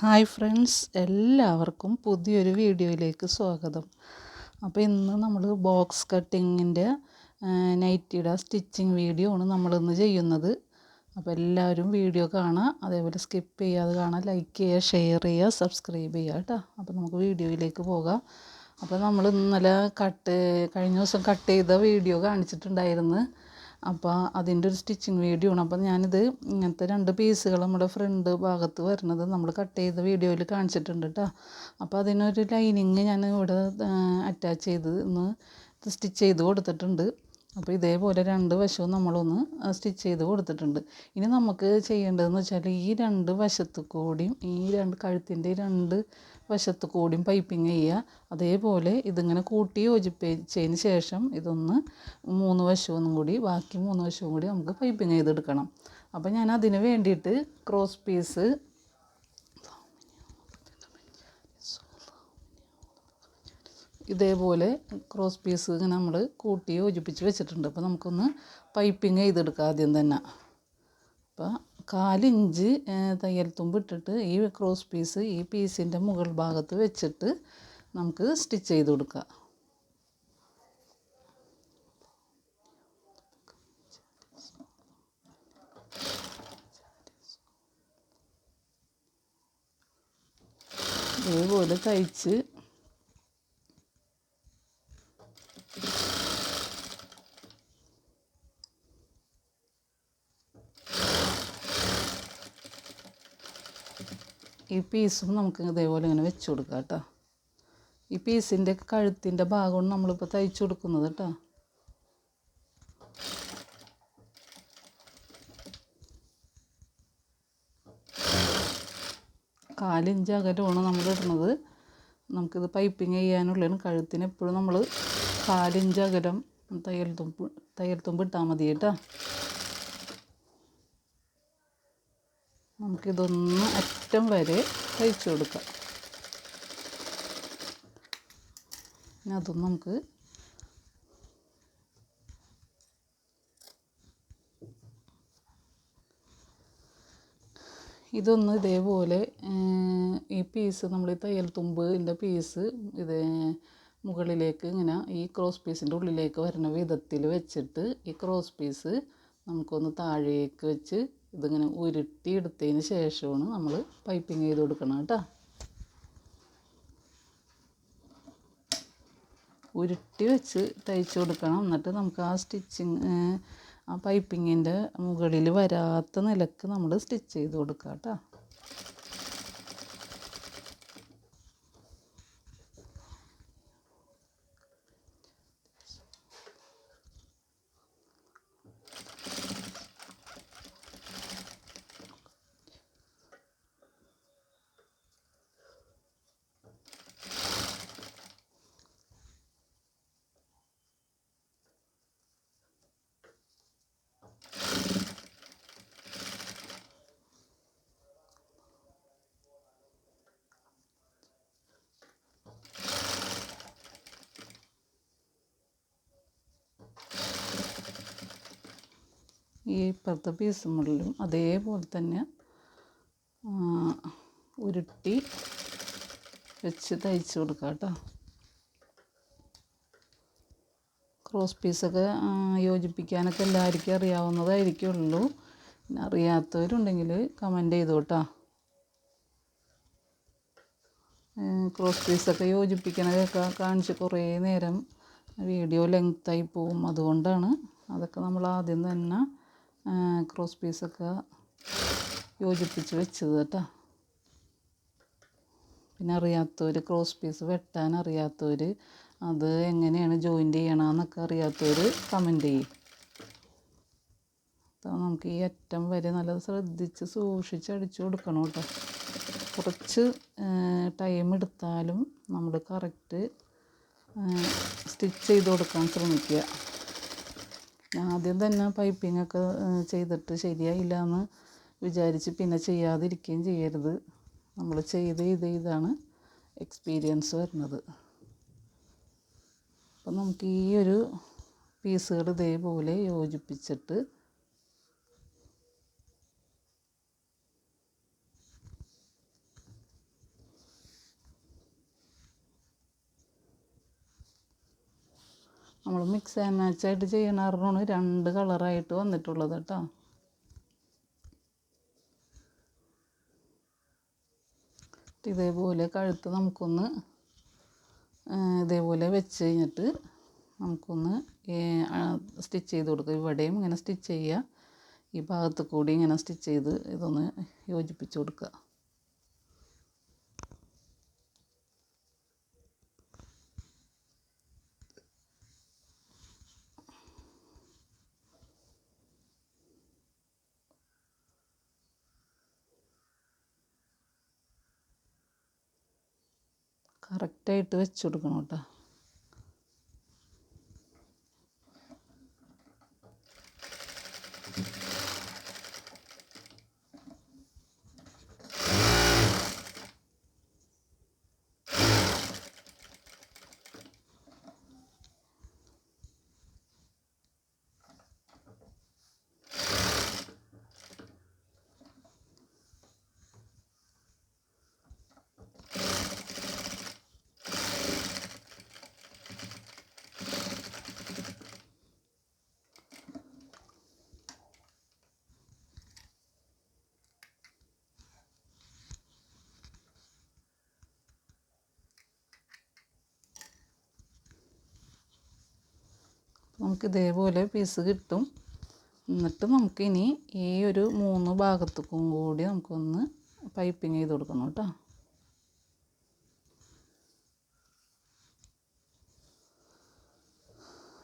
Hi friends എല്ലാവർക്കും പുതിയൊരു വീഡിയോയിലേക്ക് സ്വാഗതം. അപ്പോൾ ഇന്ന് നമ്മൾ ബോക്സ് കട്ടിങ്ങിന്റെ നൈറ്റിയുടെ സ്റ്റിച്ചിങ് വീഡിയോ ആണ് നമ്മളിന്ന് ചെയ്യുന്നത്. അപ്പോൾ എല്ലാവരും വീഡിയോ കാണുക അതേപോലെ സ്കിപ്പ് ചെയ്യാതെ കാണാം ലൈക്ക് ചെയ്യുക ഷെയർ ചെയ്യുക സബ്സ്ക്രൈബ് ചെയ്യുക കേട്ടോ. അപ്പോൾ നമുക്ക് വീഡിയോയിലേക്ക് പോകാം. അപ്പോൾ നമ്മൾ ഇന്നലെ കട്ട് കഴിഞ്ഞ ദിവസം കട്ട് ചെയ്ത വീഡിയോ കാണിച്ചിട്ടുണ്ടായിരുന്നു. അപ്പോൾ അതിന്റെ ഒരു സ്റ്റിച്ചിങ് വീഡിയോ ആണ്. അപ്പോൾ ഞാനിത് ഇങ്ങനത്തെ രണ്ട് പീസുകൾ നമ്മുടെ ഫ്രണ്ട് ഭാഗത്ത് വരുന്നത് നമ്മൾ കട്ട് ചെയ്ത വീഡിയോയിൽ കാണിച്ചിട്ടുണ്ട് കേട്ടോ അപ്പോൾ അതിനൊരു ലൈനിങ് ഞാൻ ഇവിടെ അറ്റാച്ച് ചെയ്ത് ഒന്ന് സ്റ്റിച്ച് ചെയ്ത് കൊടുത്തിട്ടുണ്ട്. അപ്പോൾ ഇതേപോലെ രണ്ട് വശവും നമ്മളൊന്ന് സ്റ്റിച്ച് ചെയ്ത് കൊടുത്തിട്ടുണ്ട്. ഇനി നമുക്ക് ചെയ്യേണ്ടതെന്ന് വെച്ചാൽ ഈ രണ്ട് വശത്ത് കൂടിയും ഈ രണ്ട് കഴുത്തിന്റെ രണ്ട് വശത്ത് കൂടിയും പൈപ്പിങ് ചെയ്യുക. അതേപോലെ ഇതിങ്ങനെ കൂട്ടി യോജിപ്പിച്ചതിന് ശേഷം ഇതൊന്ന് മൂന്ന് വശവും കൂടി ബാക്കി മൂന്ന് വശവും കൂടി നമുക്ക് പൈപ്പിങ് ചെയ്തെടുക്കണം. അപ്പോൾ ഞാൻ അതിന് വേണ്ടിയിട്ട് ക്രോസ് പീസ് ഇതേപോലെ ക്രോസ് പീസ് ഇങ്ങനെ നമ്മൾ കൂട്ടി യോജിപ്പിച്ച് വെച്ചിട്ടുണ്ട്. അപ്പോൾ നമുക്കൊന്ന് പൈപ്പിങ് ചെയ്തെടുക്കാം ആദ്യം തന്നെ. അപ്പോൾ കാലിഞ്ച് തയ്യൽ തുമ്പ് ഇട്ടിട്ട് ഈ ക്രോസ് പീസ് ഈ പീസിന്റെ മുകൾ ഭാഗത്ത് വെച്ചിട്ട് നമുക്ക് സ്റ്റിച്ച് ചെയ്ത് കൊടുക്കാം. ഇതേപോലെ തയ്ച്ച് ഈ പീസും നമുക്ക് ഇതേപോലെ ഇങ്ങനെ വെച്ച് കൊടുക്കാം കേട്ടോ. ഈ പീസിന്റെ കഴുത്തിന്റെ ഭാഗമാണ് നമ്മളിപ്പോൾ തയ്ച്ചു കൊടുക്കുന്നത് കേട്ടോ. കാലിഞ്ച് അകലമാണ് നമ്മൾ ഇടുന്നത്. നമുക്കിത് പൈപ്പിങ് ചെയ്യാനുള്ളതാണ്. കഴുത്തിന് എപ്പോഴും നമ്മൾ കാലിഞ്ച് അകലം തയ്യൽ തുമ്പ് തയ്യൽ തുമ്പ് ഇട്ടാൽ മതി കേട്ടോ. നമുക്കിതൊന്ന് അറ്റം വരെ തയ്ച്ചു കൊടുക്കാം. പിന്നെ അതൊന്നും നമുക്ക് ഇതൊന്ന് ഇതേപോലെ ഈ പീസ് നമ്മൾ ഈ തയ്യൽ തുമ്പിന്റെ പീസ് ഇത് മുകളിലേക്ക് ഇങ്ങനെ ഈ ക്രോസ് പീസിന്റെ ഉള്ളിലേക്ക് വരുന്ന വിധത്തിൽ വെച്ചിട്ട് ഈ ക്രോസ് പീസ് നമുക്കൊന്ന് താഴേക്ക് വെച്ച് ഇതിങ്ങനെ ഉരുട്ടി എടുത്തതിന് ശേഷമാണ് നമ്മൾ പൈപ്പിംഗ് ചെയ്ത് കൊടുക്കണം കേട്ടോ. ഉരുട്ടി വെച്ച് തയ്ച്ച് കൊടുക്കണം. എന്നിട്ട് നമുക്ക് ആ സ്റ്റിച്ചിങ് ആ പൈപ്പിങ്ങിന്റെ മുകളിൽ വരാത്ത നിലയ്ക്ക് നമ്മൾ സ്റ്റിച്ച് ചെയ്ത് കൊടുക്കുക കേട്ടോ. ഈ ഇപ്പുറത്തെ പീസുമുള്ളിലും അതേപോലെ തന്നെ ഉരുട്ടി വെച്ച് തയ്ച്ച് കൊടുക്കാം കേട്ടോ. ക്രോസ് പീസൊക്കെ യോജിപ്പിക്കാനൊക്കെ എല്ലാവർക്കും അറിയാവുന്നതായിരിക്കുള്ളൂ. പിന്നെ അറിയാത്തവരുണ്ടെങ്കിൽ കമന്റ് ചെയ്തു കേട്ടോ. ക്രോസ് പീസൊക്കെ യോജിപ്പിക്കണതൊക്കെ കാണിച്ച് കുറേ നേരം വീഡിയോ ലെങ്ത്തായി പോവും. അതുകൊണ്ടാണ് അതൊക്കെ നമ്മൾ ആദ്യം തന്നെ ക്രോസ് പീസൊക്കെ യോജിപ്പിച്ച് വെച്ചത് കേട്ടോ. പിന്നെ അറിയാത്തവർ ക്രോസ് പീസ് വെട്ടാൻ അറിയാത്തവർ അത് എങ്ങനെയാണ് ജോയിന്റ് ചെയ്യണമെന്നൊക്കെ അറിയാത്തവർ കമന്റ് ചെയ്യും. അപ്പോൾ നമുക്ക് ഈ അറ്റം വരെ നല്ല ശ്രദ്ധിച്ച് സൂക്ഷിച്ച് അടിച്ചു കൊടുക്കണം കേട്ടോ. കുറച്ച് ടൈം എടുത്താലും നമ്മൾ കറക്റ്റ് സ്റ്റിച്ച് ചെയ്ത് കൊടുക്കാൻ ശ്രമിക്കുക. ആദ്യം തന്നെ പൈപ്പിംഗ് ഒക്കെ ചെയ്തിട്ട് ശരിയായില്ല എന്ന് വിചാരിച്ച് പിന്നെ ചെയ്യാതിരിക്കുകയും ചെയ്യരുത്. നമ്മൾ ചെയ്ത് ചെയ്ത് ചെയ്താണ് എക്സ്പീരിയൻസ് വരുന്നത്. അപ്പം നമുക്ക് ഈ ഒരു പീസുകൾ ഇതേപോലെ യോജിപ്പിച്ചിട്ട് നമ്മൾ മിക്സ് ആൻഡ് മാച്ച് ആയിട്ട് ചെയ്യണ കാരണമാണ് രണ്ട് കളറായിട്ട് വന്നിട്ടുള്ളത് കേട്ടോ. ഇതേപോലെ കഴുത്ത് നമുക്കൊന്ന് ഇതേപോലെ വെച്ച് കഴിഞ്ഞിട്ട് നമുക്കൊന്ന് സ്റ്റിച്ച് ചെയ്ത് കൊടുക്കുക. ഇവിടെയും ഇങ്ങനെ സ്റ്റിച്ച് ചെയ്യുക. ഈ ഭാഗത്ത് കൂടി ഇങ്ങനെ സ്റ്റിച്ച് ചെയ്ത് ഇതൊന്ന് യോജിപ്പിച്ച് കൊടുക്കുക. കറക്റ്റായിട്ട് വെച്ച് കൊടുക്കണം കേട്ടോ. നമുക്ക് ഇതേപോലെ പീസ് കിട്ടും. എന്നിട്ട് നമുക്കിനി ഈ ഒരു മൂന്ന് ഭാഗത്തേക്കും കൂടി നമുക്കൊന്ന് പൈപ്പിങ് ചെയ്ത് കൊടുക്കണം കേട്ടോ.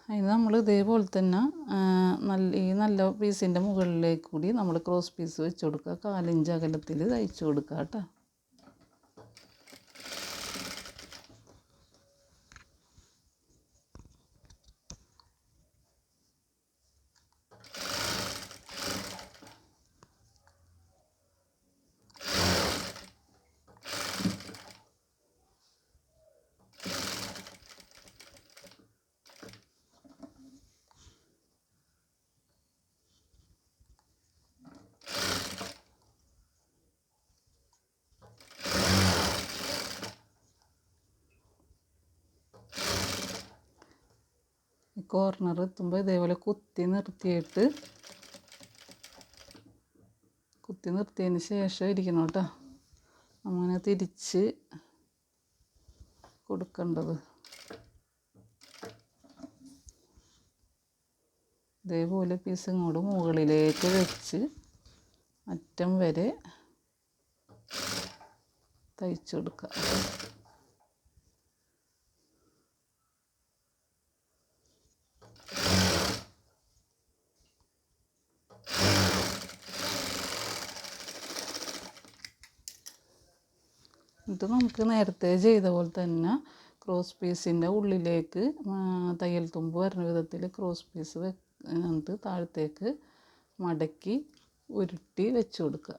അതിന് നമ്മൾ ഇതേപോലെ തന്നെ നല്ല ഈ നല്ല പീസിന്റെ മുകളിലേക്ക് കൂടി നമ്മൾ ക്രോസ് പീസ് വെച്ച് കൊടുക്കുക. കാലിഞ്ച് അകലത്തിൽ തയ്ച്ച് കൊടുക്കുക കേട്ടോ. കോർണർ എത്തുമ്പോൾ ഇതേപോലെ കുത്തി നിർത്തിയിട്ട് കുത്തി നിർത്തിയതിന് ശേഷം ഇരിക്കണം കേട്ടോ. അങ്ങനെ തിരിച്ച് കൊടുക്കേണ്ടത്. ഇതേപോലെ പീസ് ഇങ്ങോട്ട് മുകളിലേക്ക് വെച്ച് അറ്റം വരെ തയ്ച്ചു കൊടുക്കുക. ഇത് നമുക്ക് നേരത്തെ ചെയ്ത പോലെ തന്നെ ക്രോസ് പീസിന്റെ ഉള്ളിലേക്ക് തയ്യൽ തുമ്പ് വരുന്ന വിധത്തിൽ ക്രോസ് പീസ് എന്നിട്ട് താഴത്തേക്ക് മടക്കി ഉരുട്ടി വെച്ച് കൊടുക്കുക.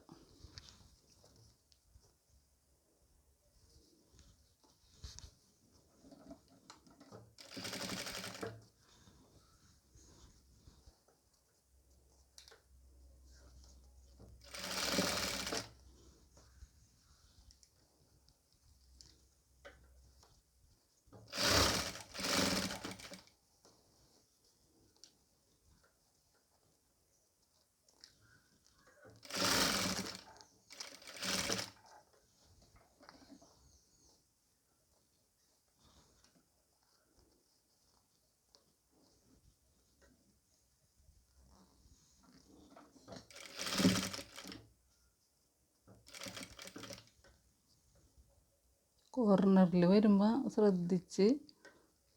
കോർണറിൽ വരുമ്പോൾ ശ്രദ്ധിച്ച്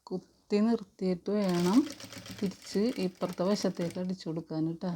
കുത്തി നിർത്തിയിട്ട് വേണം തിരിച്ച് ഇപ്പുറത്തെ വശത്തേക്ക് അടിച്ചു കൊടുക്കാൻ കേട്ടോ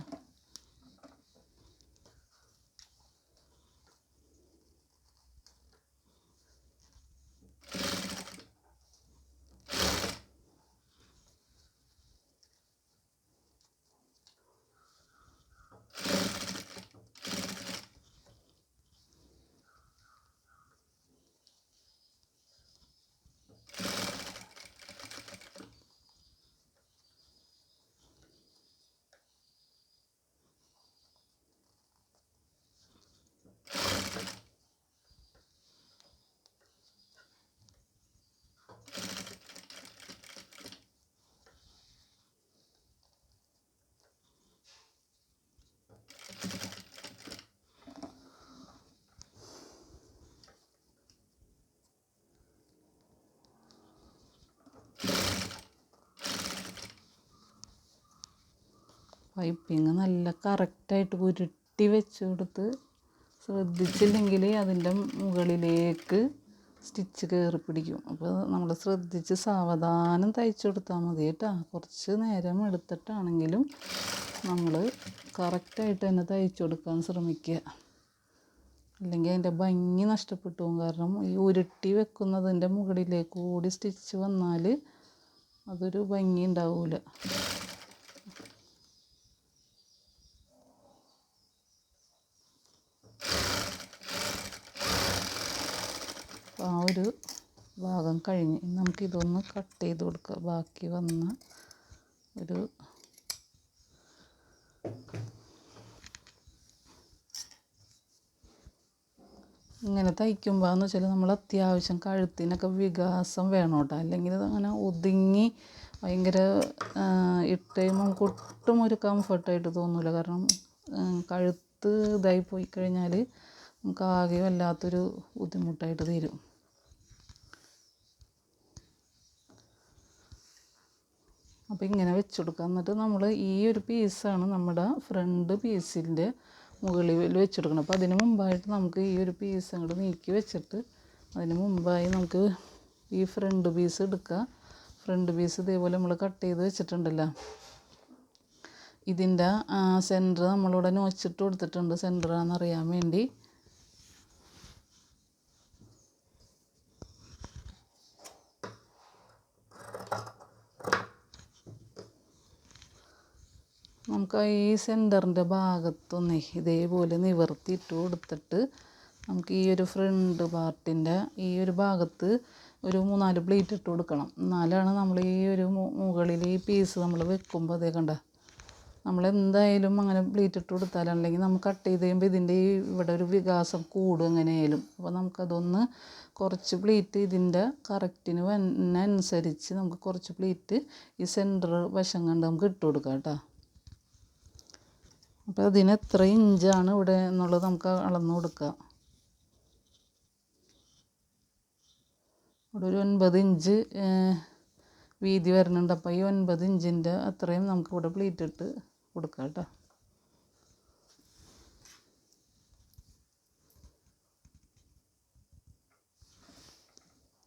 പൈപ്പിങ് നല്ല കറക്റ്റായിട്ട് ഉരുട്ടി വെച്ച് കൊടുത്ത് ശ്രദ്ധിച്ചില്ലെങ്കിൽ അതിന്റെ മുകളിലേക്ക് സ്റ്റിച്ച് കയറി പിടിക്കും. അപ്പോൾ നമ്മൾ ശ്രദ്ധിച്ച് സാവധാനം തയ്ച്ചു കൊടുത്താൽ മതി കേട്ടോ. കുറച്ച് നേരം എടുത്തിട്ടാണെങ്കിലും നമ്മൾ കറക്റ്റായിട്ട് തന്നെ തയ്ച്ചു കൊടുക്കാൻ ശ്രമിക്കുക. അല്ലെങ്കിൽ അതിന്റെ ഭംഗി നഷ്ടപ്പെട്ടു പോകും. കാരണം ഈ ഉരുട്ടി വെക്കുന്നതിന്റെ മുകളിലേക്ക് കൂടി സ്റ്റിച്ച് വന്നാൽ അതൊരു ഭംഗി ഉണ്ടാവില്ല ആ ഒരു ഭാഗം കഴിഞ്ഞ് നമുക്കിതൊന്ന് കട്ട് ചെയ്ത് കൊടുക്കുക ബാക്കി വന്ന ഒരു ഇങ്ങനെ തയ്ക്കുമ്പോൾ എന്ന് വെച്ചാൽ നമ്മൾ അത്യാവശ്യം കഴുത്തിനൊക്കെ വികാസം വേണം കേട്ടോ. അല്ലെങ്കിൽ അങ്ങനെ ഒതുങ്ങി ഭയങ്കര ഇട്ട് നമുക്ക് ഒട്ടും ഒരു കംഫർട്ടായിട്ട് തോന്നില്ല കാരണം കഴുത്ത് ഇതായി പോയി കഴിഞ്ഞാൽ നമുക്ക് ആകെ വല്ലാത്തൊരു ബുദ്ധിമുട്ടായിട്ട് തീരും. അപ്പോൾ ഇങ്ങനെ വെച്ച് കൊടുക്കുക എന്നിട്ട് നമ്മൾ ഈ ഒരു പീസാണ് നമ്മുടെ ഫ്രണ്ട് പീസിന്റെ മുകളിൽ വെച്ചെടുക്കണം അപ്പോൾ അതിന് മുമ്പായിട്ട് നമുക്ക് ഈ ഒരു പീസ് അങ്ങോട്ട് നീക്കി വെച്ചിട്ട് അതിന് മുമ്പായി നമുക്ക് ഈ ഫ്രണ്ട് പീസ് എടുക്കുക ഫ്രണ്ട് പീസ് ഇതേപോലെ നമ്മൾ കട്ട് ചെയ്ത് വെച്ചിട്ടുണ്ടല്ലോ. ഇതിന്റെ സെന്റർ നമ്മളിവിടെ നോച്ചിട്ട് കൊടുത്തിട്ടുണ്ട് സെന്ററാണെന്ന് അറിയാൻ വേണ്ടി. നമുക്ക് ഈ സെന്ററിന്റെ ഭാഗത്തൊന്നേ ഇതേപോലെ നിവർത്തിയിട്ട് കൊടുത്തിട്ട് നമുക്ക് ഈ ഒരു ഫ്രണ്ട് പാർട്ടിന്റെ ഈ ഒരു ഭാഗത്ത് ഒരു മൂന്നാൽ പ്ലേറ്റ് ഇട്ട് കൊടുക്കണം. എന്നാലാണ് നമ്മൾ ഈ ഒരു മുകളിൽ ഈ പീസ് നമ്മൾ വെക്കുമ്പോൾ അതേ കണ്ട? നമ്മൾ എന്തായാലും അങ്ങനെ പ്ലേറ്റ് ഇട്ട് അല്ലെങ്കിൽ നമ്മൾ കട്ട് ചെയ്ത് കഴിയുമ്പോൾ ഇതിന്റെ ഈ ഇവിടെ ഒരു വികാസം കൂടും എങ്ങനെയായാലും അപ്പോൾ നമുക്കതൊന്ന് കുറച്ച് പ്ലേറ്റ് ഇതിന്റെ കറക്റ്റിന് വന്നനുസരിച്ച് നമുക്ക് കുറച്ച് പ്ലേറ്റ് ഈ സെന്റർ വശം കണ്ട് നമുക്ക് ഇട്ട് കൊടുക്കാം കേട്ടോ. അപ്പോൾ അതിന് എത്ര ഇഞ്ചാണ് ഇവിടെ എന്നുള്ളത് നമുക്ക് അളന്ന് കൊടുക്കുക ഇവിടെ ഒരു ഒൻപത് ഇഞ്ച് വീതി വരുന്നുണ്ട്. അപ്പോൾ ഈ ഒൻപത് ഇഞ്ചിന്റെ അത്രയും നമുക്ക് ഇവിടെ പ്ലീറ്റ് ഇട്ട് കൊടുക്കാം കേട്ടോ.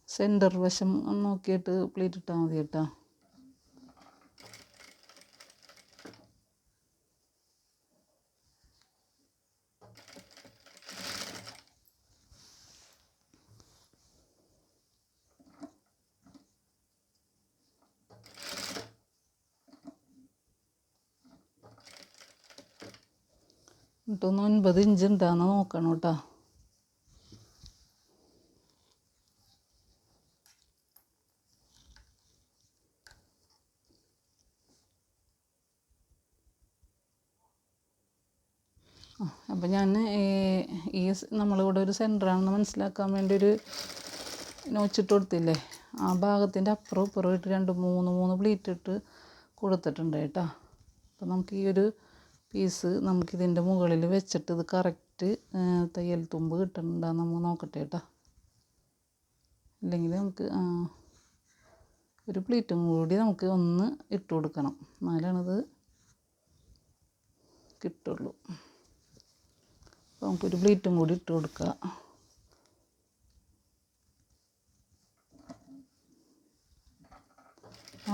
സെന്റർ വശം നോക്കിയിട്ട് പ്ലീറ്റ് ഇട്ടാൽ മതി കേട്ടോ. എന്നിട്ടൊന്ന് ഒൻപത് ഇഞ്ച് എന്താന്ന് നോക്കണം കേട്ടോ. അപ്പം ഞാൻ ഈ നമ്മളിവിടെ ഒരു സെന്ററാണെന്ന് മനസ്സിലാക്കാൻ വേണ്ടി ഒരു നോച്ചിട്ട് കൊടുത്തില്ലേ? ആ ഭാഗത്തിന്റെ അപ്പുറം ഇപ്പുറം ഇട്ട് രണ്ട് മൂന്ന് മൂന്ന് പ്ലീറ്റ് ഇട്ട് കൊടുത്തിട്ടുണ്ട് കേട്ടോ. അപ്പം നമുക്ക് ഈ ഒരു പീസ് നമുക്കിതിന്റെ മുകളിൽ വെച്ചിട്ട് ഇത് കറക്റ്റ് തയ്യൽ തുമ്പ് കിട്ടുന്നുണ്ടോയെന്ന് നമ്മൾ നോക്കട്ടെ കേട്ടോ. ഇല്ലെങ്കിൽ നമുക്ക് ഒരു പ്ലേറ്റും കൂടി നമുക്ക് ഒന്ന് ഇട്ട് കൊടുക്കണം. എന്നാലാണിത് കിട്ടുള്ളൂ. അപ്പോൾ നമുക്കൊരു പ്ലേറ്റും കൂടി ഇട്ട് കൊടുക്കുക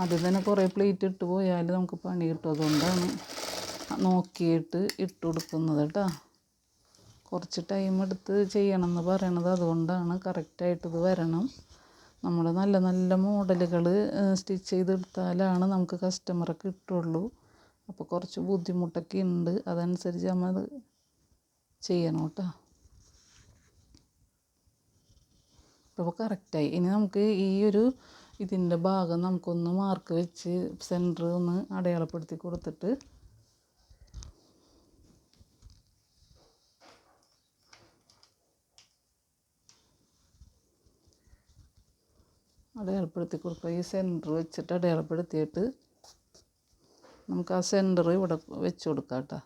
ആദ്യം തന്നെ കുറേ പ്ലേറ്റ് ഇട്ട് പോയാൽ നമുക്ക് പണി കിട്ടും. അതുകൊണ്ടാണ് നോക്കിയിട്ട് ഇട്ട് കൊടുക്കുന്നത് കേട്ടോ. കുറച്ച് ടൈം എടുത്ത് ചെയ്യണം എന്ന് പറയണത് അതുകൊണ്ടാണ് കറക്റ്റായിട്ട് ഇത് വരണം. നമ്മൾ നല്ല നല്ല മോഡലുകൾ സ്റ്റിച്ച് ചെയ്തെടുത്താലാണ് നമുക്ക് കസ്റ്റമറെ കിട്ടുള്ളൂ. അപ്പോൾ കുറച്ച് ബുദ്ധിമുട്ടൊക്കെ ഉണ്ട്. അതനുസരിച്ച് നമ്മൾ ചെയ്യണം കേട്ടോ. അപ്പോൾ കറക്റ്റായി ഇനി നമുക്ക് ഈ ഒരു ഇതിന്റെ ഭാഗം നമുക്കൊന്ന് മാർക്ക് വെച്ച് സെന്റർ ഒന്ന് അടയാളപ്പെടുത്തി കൊടുത്തിട്ട് അടയാളപ്പെടുത്തി കൊടുക്കുക. ഈ സെന്റർ വെച്ചിട്ട് അടയാളപ്പെടുത്തിയിട്ട് നമുക്ക് ആ സെന്റർ ഇവിടെ വെച്ച് കൊടുക്കാം കേട്ടോ.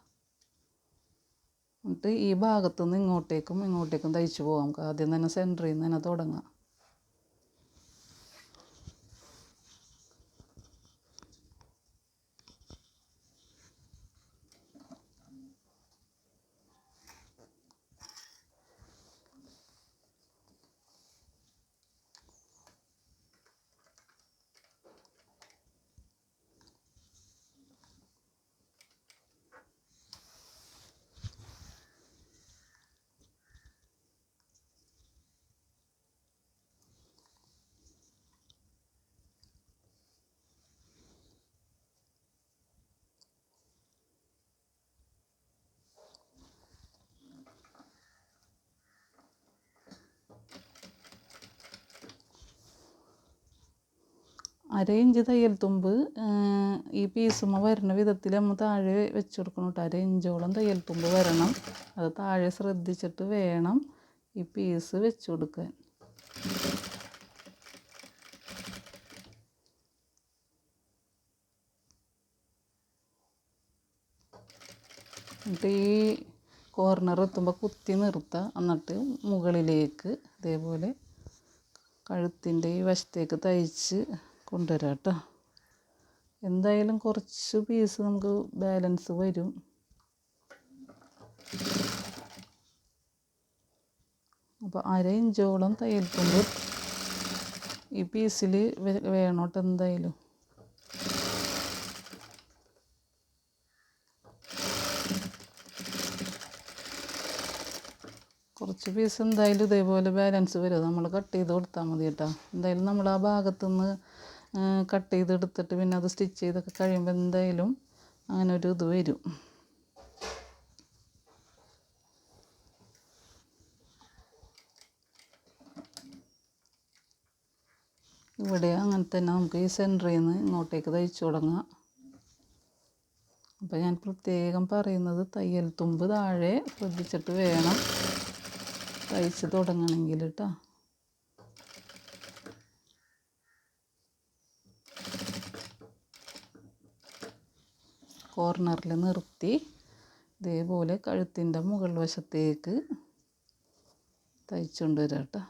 എന്നിട്ട് ഈ ഭാഗത്തു നിന്ന് ഇങ്ങോട്ടേക്കും ഇങ്ങോട്ടേക്കും തയ്ച്ച് പോകാം നമുക്ക്. ആദ്യം തന്നെ സെന്ററിൽ നിന്ന് തന്നെ തുടങ്ങാം. അര ഇഞ്ച് തയ്യൽ തുമ്പ് ഈ പീസുമ്മ വരുന്ന വിധത്തിൽ നമ്മൾ താഴെ വെച്ച് കൊടുക്കണം കേട്ടോ അര ഇഞ്ചോളം തയ്യൽ തുമ്പ് വരണം. അത് താഴെ ശ്രദ്ധിച്ചിട്ട് വേണം ഈ പീസ് വെച്ച് കൊടുക്കാൻ എന്നിട്ട് ഈ കോർണർ എത്തുമ്പോൾ കുത്തി നിർത്തുക എന്നിട്ട് മുകളിലേക്ക് ഇതേപോലെ കഴുത്തിന്റെ ഈ വശത്തേക്ക് തയ്ച്ച് കൊണ്ടുവരാം കേട്ടോ എന്തായാലും കുറച്ച് പീസ് നമുക്ക് ബാലൻസ് വരും. അപ്പോൾ അര ഇഞ്ചോളം തയ്യൽ തുമ്പ് ഈ പീസിൽ വേണോട്ട് എന്തായാലും. കുറച്ച് പീസ് എന്തായാലും ഇതേപോലെ ബാലൻസ് വരും. നമ്മൾ കട്ട് ചെയ്ത് കൊടുത്താൽ മതി കേട്ടോ എന്തായാലും നമ്മൾ ആ ഭാഗത്തുനിന്ന് കട്ട് ചെയ്തെടുത്തിട്ട് പിന്നെ അത് സ്റ്റിച്ച് ചെയ്തൊക്കെ കഴിയുമ്പോൾ എന്തായാലും അങ്ങനെ ഒരു ഇത് വരും. ഇവിടെ അങ്ങനെ തന്നെ നമുക്ക് ഈ സെന്ററിൽ നിന്ന് ഇങ്ങോട്ടേക്ക് തയ്ച്ചു തുടങ്ങാം. അപ്പോൾ ഞാൻ പ്രത്യേകം പറയുന്നത് തയ്യൽ തുമ്പ് താഴെ ശ്രദ്ധിച്ചിട്ട് വേണം തയ്ച്ച് തുടങ്ങണമെങ്കിൽ കേട്ടോ കോർണറിൽ നിർത്തി. ഇതേപോലെ കഴുത്തിന്റെ മുകൾ വശത്തേക്ക് തയ്ച്ചുകൊണ്ട് വരാം കേട്ടോ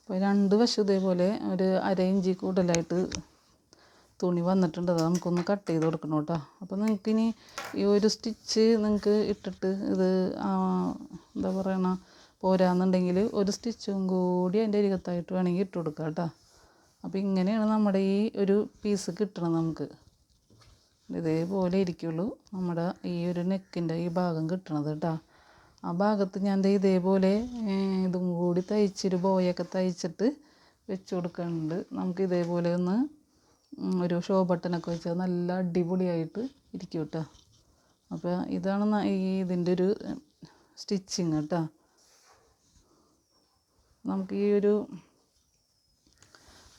അപ്പോൾ രണ്ട് വശം ഇതേപോലെ ഒരു അര ഇഞ്ച് കൂടുതലായിട്ട് തുണി വന്നിട്ടുണ്ട്. അത് നമുക്കൊന്ന് കട്ട് ചെയ്ത് കൊടുക്കണം കേട്ടോ. നിങ്ങൾക്ക് ഇനി ഈ ഒരു സ്റ്റിച്ച് നിങ്ങൾക്ക് ഇട്ടിട്ട് ഇത് എന്താ പറയണ പോരാന്നുണ്ടെങ്കിൽ ഒരു സ്റ്റിച്ചും കൂടി അതിന്റെ അരികത്തായിട്ട് വേണമെങ്കിൽ ഇട്ട് കൊടുക്കാം കേട്ടോ. അപ്പോൾ ഇങ്ങനെയാണ് നമ്മുടെ ഈ ഒരു പീസ് കിട്ടണം നമുക്ക്. ഇതേപോലെ ഇരിക്കുള്ളൂ നമ്മുടെ ഈ ഒരു നെക്കിന്റെ ഈ ഭാഗം കിട്ടണത് കേട്ടോ. ആ ഭാഗത്ത് ഞാൻ ഇതേപോലെ ഇതും കൂടി തയ്ച്ചൊരു ബോയൊക്കെ തയ്ച്ചിട്ട് വെച്ച് കൊടുക്കുന്നുണ്ട് നമുക്ക് ഇതേപോലെ ഒന്ന് ഒരു ഷോ ബട്ടനൊക്കെ വെച്ചാൽ നല്ല അടിപൊളിയായിട്ട് ഇരിക്കും കേട്ടോ. അപ്പോൾ ഇതാണ് ഈ ഇതിന്റെ ഒരു സ്റ്റിച്ചിങ് കേട്ടോ. നമുക്ക് ഈ ഒരു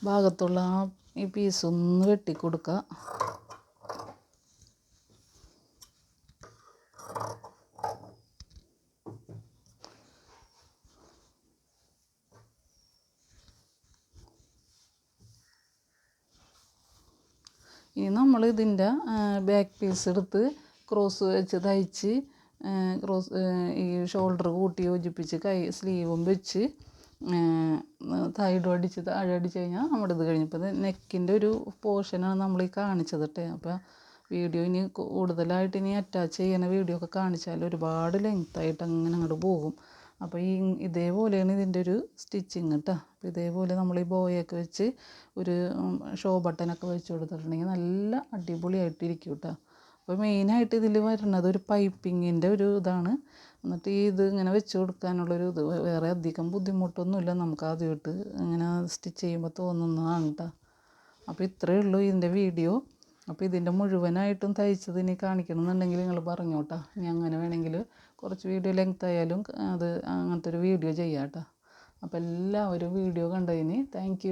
ഭാഗത്തുള്ള ആ ഈ പീസ് ഒന്ന് വെട്ടി കൊടുക്കുക ഇനി ഇതിന്റെ ബാക്ക് പീസ് എടുത്ത് ക്രോസ് വെച്ച് തയ്ച്ച് ക്രോസ് ഈ ഷോൾഡർ കൂട്ടി യോജിപ്പിച്ച് കൈ സ്ലീവും വെച്ച് സൈഡും അടിച്ച് താഴെ അടിച്ച് കഴിഞ്ഞാൽ നമ്മുടെ ഇത് കഴിഞ്ഞപ്പോൾ നെക്കിന്റെ ഒരു പോർഷനാണ് നമ്മൾ ഈ കാണിച്ചത് അപ്പോൾ വീഡിയോ ഇനി കൂടുതലായിട്ട് ഇനി അറ്റാച്ച് ചെയ്യുന്ന വീഡിയോ ഒക്കെ കാണിച്ചാൽ ഒരുപാട് ലെങ്ത്തായിട്ട് അങ്ങനെ അങ്ങോട്ട് പോകും. അപ്പോൾ ഈ ഇതേപോലെയാണ് ഇതിന്റെ ഒരു സ്റ്റിച്ചിങ് കേട്ടോ. അപ്പോൾ ഇതേപോലെ നമ്മൾ ഈ ബോയൊക്കെ വെച്ച് ഒരു ഷോ ബട്ടനൊക്കെ വെച്ച് കൊടുത്തിട്ടുണ്ടെങ്കിൽ നല്ല അടിപൊളിയായിട്ടിരിക്കും കേട്ടോ. അപ്പോൾ മെയിനായിട്ട് ഇതിൽ വരുന്നത് ഒരു പൈപ്പിങ്ങിന്റെ ഒരു ഇതാണ്. എന്നിട്ട് ഈ ഇത് ഇങ്ങനെ വെച്ച് കൊടുക്കാനുള്ളൊരു ഇത് വേറെ അധികം ബുദ്ധിമുട്ടൊന്നുമില്ല. നമുക്ക് ആദ്യമായിട്ട് ഇങ്ങനെ സ്റ്റിച്ച് ചെയ്യുമ്പോൾ തോന്നുന്നതാണ് കേട്ടോ. അപ്പോൾ ഇത്രയേ ഉള്ളൂ ഇതിന്റെ വീഡിയോ അപ്പോൾ ഇതിന്റെ മുഴുവനായിട്ടും തയ്ച്ചത് ഇനി കാണിക്കണമെന്നുണ്ടെങ്കിൽ നിങ്ങൾ പറഞ്ഞോട്ടാ. ഇനി അങ്ങനെ വേണമെങ്കിൽ കുറച്ച് വീഡിയോ ലെങ്ത് ആയാലും അത് അങ്ങനത്തെ ഒരു വീഡിയോ ചെയ്യാം കേട്ടോ. അപ്പോൾ എല്ലാവരും വീഡിയോ കണ്ടതിന് താങ്ക്